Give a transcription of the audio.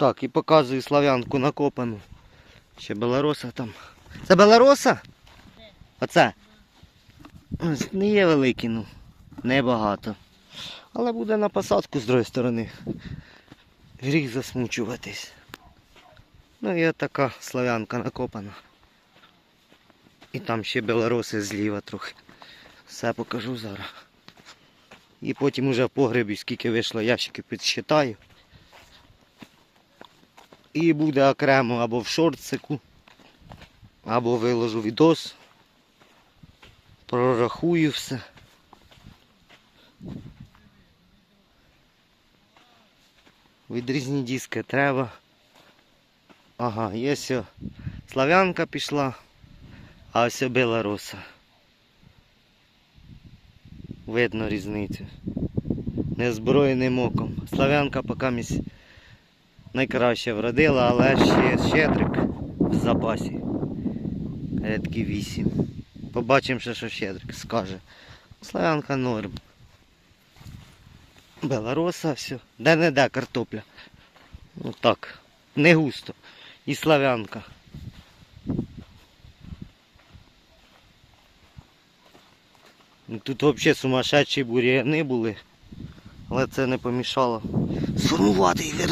Так, і показую слав'янку накопану. Ще белороса там. Це белороса? Оце? Не є великі, ну. Небагато. Але буде на посадку з другої сторони. Гріх засмучуватись. Ну і така слав'янка накопана. І там ще белороси зліва трохи. Все покажу зараз. І потім уже в погребі, скільки вийшло ящиків, підсчитаю. І буде окремо або в шортику, або виложу відос. Прорахую все. Відрізні диски треба. Ага, є все. Славянка пішла, а ось білоруса. Видно різницю. Незброєним оком. Славянка поки місь найкраще вродила, але ще щедрик в запасі. Редки 8. Побачимо ще, що щедрик скаже. Славянка норм. Белороса все. Де не де картопля. Ну так. Не густо. І славянка. Тут взагалі сумасшедші бур'яни були. Але це не помішало сформувати і виростити.